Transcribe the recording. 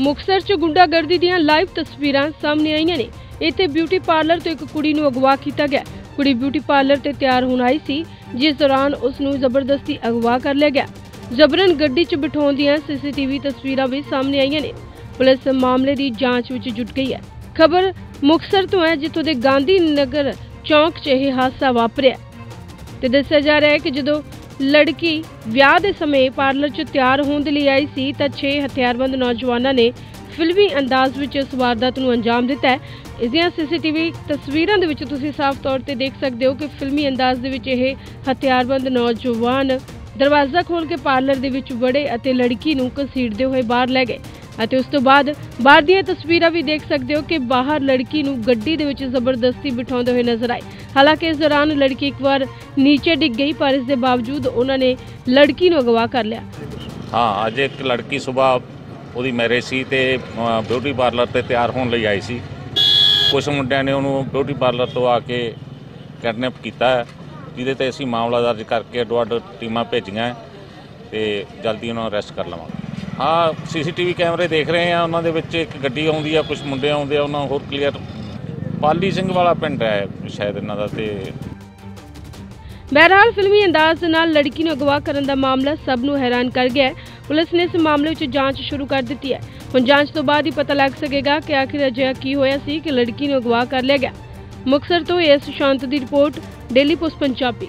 ਮੁਕਤਸਰ 'ਚ ਗੁੰਡਾਗਰਦੀ ਦੀਆਂ ਲਾਈਵ ਤਸਵੀਰਾਂ ਸਾਹਮਣੇ ਆਈਆਂ ਨੇ। ਇੱਥੇ ਬਿਊਟੀ ਪਾਰਲਰ ਤੋਂ ਇੱਕ ਕੁੜੀ ਨੂੰ ਅਗਵਾ ਕੀਤਾ ਗਿਆ। ਕੁੜੀ ਬਿਊਟੀ ਪਾਰਲਰ ਤੇ ਤਿਆਰ ਹੋਣ ਆਈ ਸੀ, ਜਿਸ ਦੌਰਾਨ ਉਸ ਨੂੰ ਜ਼ਬਰਦਸਤੀ ਅਗਵਾ ਕਰ ਲਿਆ ਗਿਆ। ਜ਼ਬਰਨ ਗੱਡੀ 'ਚ ਬਿਠਾਉਣ ਦੀਆਂ ਸੀਸੀਟੀਵੀ ਤਸਵੀਰਾਂ ਵੀ ਸਾਹਮਣੇ ਆਈਆਂ ਨੇ। ਪੁਲਿਸ ਮਾਮਲੇ ਦੀ ਜਾਂਚ ਵਿੱਚ ਜੁਟ ਗਈ ਹੈ। ਖਬਰ ਮੁਕਤਸਰ ਤੋਂ ਹੈ, ਜਿੱਥੋਂ ਦੇ ਗਾਂਧੀ ਨਗਰ ਚੌਂਕ 'ਚ ਇਹ ਹਾਦਸਾ ਵਾਪਰਿਆ। ਤੇ ਦੱਸਿਆ ਜਾ ਰਿਹਾ ਹੈ ਕਿ ਜਦੋਂ ਲੜਕੀ ਵਿਆਹ ਦੇ ਸਮੇਂ ਪਾਰਲਰ 'ਚ ਤਿਆਰ ਹੋਣ ਦੇ ਲਈ ਆਈ ਸੀ ਤਾਂ 6 ਹਥਿਆਰਬੰਦ ਨੌਜਵਾਨਾਂ ਨੇ ਫਿਲਮੀ ਅੰਦਾਜ਼ ਵਿੱਚ ਇਸ ਵਾਰਦਾਤ ਨੂੰ ਅੰਜਾਮ ਦਿੱਤਾ ਹੈ। ਇਸ ਦੀਆਂ ਸੀਸੀਟੀਵੀ ਤਸਵੀਰਾਂ ਦੇ ਵਿੱਚ ਤੁਸੀਂ ਸਾਫ਼ ਤੌਰ ਤੇ ਦੇਖ ਸਕਦੇ ਹੋ ਕਿ ਫਿਲਮੀ ਅੰਦਾਜ਼ ਦੇ ਵਿੱਚ ਇਹ ਹਥਿਆਰਬੰਦ ਨੌਜਵਾਨ ਦਰਵਾਜ਼ਾ ਖੋਲ੍ਹ ਕੇ ਪਾਰਲਰ ਦੇ ਵਿੱਚ ਵੜੇ ਅਤੇ ਲੜਕੀ ਨੂੰ ਘਸੀੜਦੇ ਹੋਏ ਬਾਹਰ ਲੈ ਗਏ। ਅਤੇ ਉਸ ਤੋਂ ਬਾਅਦ ਬਾਹਰ ਦੀਆਂ ਤਸਵੀਰਾਂ ਵੀ ਦੇਖ ਸਕਦੇ ਹੋ ਕਿ ਬਾਹਰ ਲੜਕੀ ਨੂੰ ਗੱਡੀ ਦੇ ਵਿੱਚ ਜ਼ਬਰਦਸਤੀ ਬਿਠਾਉਂਦੇ ਹੋਏ ਨਜ਼ਰ ਆਏ। ਹਾਲਾਂਕਿ ਇਸ ਦੌਰਾਨ ਲੜਕੀ ਇੱਕ ਵਾਰ ਨੀਚੇ ਡਿੱਗ ਗਈ ਪਰ ਇਸ ਦੇ ਬਾਵਜੂਦ ਉਹਨਾਂ ਨੇ ਲੜਕੀ ਨੂੰ ਅਗਵਾ ਕਰ ਲਿਆ। ਹਾਂ ਅੱਜ ਇੱਕ ਲੜਕੀ ਸਵੇਰ ਉਹਦੀ ਮੈਰਿਜ ਸੀ ਤੇ ਬਿਊਟੀ ਪਾਰਲਰ ਤੇ ਤਿਆਰ ਹੋਣ ਲਈ ਆਈ ਸੀ। ਕੁਝ ਮੁੰਡਿਆਂ ਨੇ ਉਹਨੂੰ ਬਿਊਟੀ ਪਾਰਲਰ ਤੋਂ ਆ ਕੇ ਕਿਡਨੈਪ ਕੀਤਾ ਹੈ, ਜਿਹਦੇ ਤੇ ਅਸੀਂ ਮਾਮਲਾ ਦਰਜ ਕਰਕੇ ਅੱਡੋ ਅੱਡ ਟੀਮਾਂ ਭੇਜੀਆਂ ਹੈ ਤੇ ਜਲਦੀ ਉਹਨਾਂ ਨੂੰ ਅਰੈਸਟ ਕਰ ਲਵਾਂਗੇ। ਹਾਂ ਸੀਸੀਟੀਵੀ ਕੈਮਰੇ ਦੇਖ ਰਹੇ ਆ ਉਹਨਾਂ ਦੇ ਵਿੱਚ ਇੱਕ ਗੱਡੀ ਆਉਂਦੀ ਆ ਕੁਝ ਮੁੰਡੇ ਆਉਂਦੇ ਆ, ਉਹਨਾਂ ਹੋਰ ਕਲੀਅਰ ਪਾਲੀ ਸਿੰਘ ਵਾਲਾ ਪਿੰਡ ਹੈ ਸ਼ਾਇਦ ਇਹਨਾਂ ਦਾ ਤੇ। ਬਹਰਹਾਲ ਫਿਲਮੀ ਅੰਦਾਜ਼ ਨਾਲ ਲੜਕੀ ਨੂੰ ਅਗਵਾ ਕਰਨ ਦਾ ਮਾਮਲਾ ਸਭ ਨੂੰ ਹੈਰਾਨ ਕਰ ਗਿਆ ਹੈ। ਪੁਲਿਸ ਨੇ ਇਸ ਮਾਮਲੇ ਵਿੱਚ ਜਾਂਚ ਸ਼ੁਰੂ ਕਰ ਦਿੱਤੀ ਹੈ। ਹੁਣ ਜਾਂਚ ਤੋਂ ਬਾਅਦ ਹੀ ਪਤਾ ਲੱਗ ਸਕੇਗਾ ਕਿ ਆਖਿਰ ਅਜਿਹਾ ਕੀ ਹੋਇਆ ਸੀ ਕਿ ਲੜਕੀ ਨੂੰ ਅਗਵਾ ਕਰ ਲਿਆ ਗਿਆ। ਮੁਕਤਸਰ ਤੋਂ ਇਸ ਸ਼ਾਂਤ ਦੀ ਰਿਪੋਰਟ, ਡੇਲੀ ਪੋਸਟ ਪੰਜਾਬੀ।